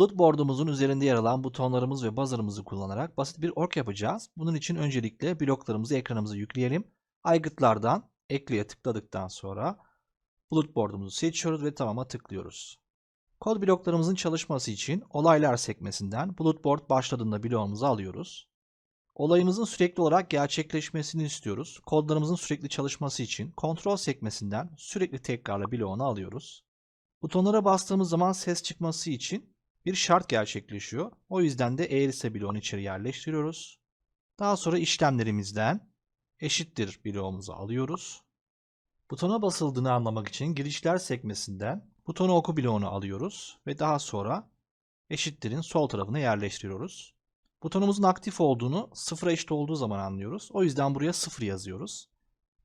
Bulut board'umuzun üzerinde yer alan butonlarımız ve buzzer'ımızı kullanarak basit bir ork yapacağız. Bunun için öncelikle bloklarımızı ekranımıza yükleyelim. Aygıtlardan ekleye tıkladıktan sonra bulut board'umuzu seçiyoruz ve tamama tıklıyoruz. Kod bloklarımızın çalışması için olaylar sekmesinden bulut board başladığında bloğumuzu alıyoruz. Olayımızın sürekli olarak gerçekleşmesini istiyoruz. Kodlarımızın sürekli çalışması için kontrol sekmesinden sürekli tekrarla bloğunu alıyoruz. Butonlara bastığımız zaman ses çıkması için bir şart gerçekleşiyor. O yüzden de eğrilse bloğunu içeri yerleştiriyoruz. Daha sonra işlemlerimizden eşittir bloğumuzu alıyoruz. Butona basıldığını anlamak için girişler sekmesinden butonu oku bloğunu alıyoruz ve daha sonra eşittirin sol tarafına yerleştiriyoruz. Butonumuzun aktif olduğunu sıfıra eşit olduğu zaman anlıyoruz. O yüzden buraya sıfır yazıyoruz.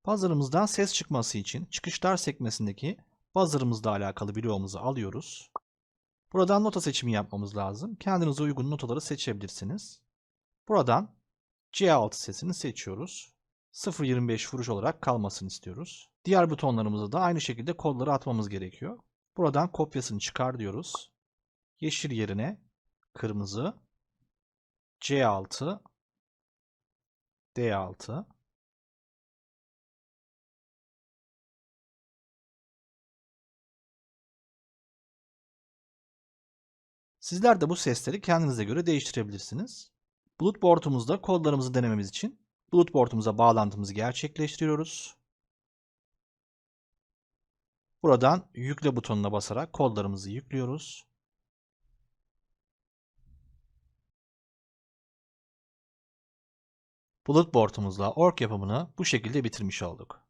Buzzer'ımızdan ses çıkması için çıkışlar sekmesindeki buzzer'ımızla alakalı bloğumuzu alıyoruz. Buradan nota seçimi yapmamız lazım. Kendinize uygun notaları seçebilirsiniz. Buradan C6 sesini seçiyoruz. 0.25 vuruş olarak kalmasını istiyoruz. Diğer butonlarımızda da aynı şekilde kodları atmamız gerekiyor. Buradan kopyasını çıkar diyoruz. Yeşil yerine kırmızı, C6, D6, Sizler de bu sesleri kendinize göre değiştirebilirsiniz. Bulut board'umuzda kodlarımızı denememiz için Bulut board'umuza bağlantımızı gerçekleştiriyoruz. Buradan yükle butonuna basarak kodlarımızı yüklüyoruz. Bulut board'umuzla org yapımını bu şekilde bitirmiş olduk.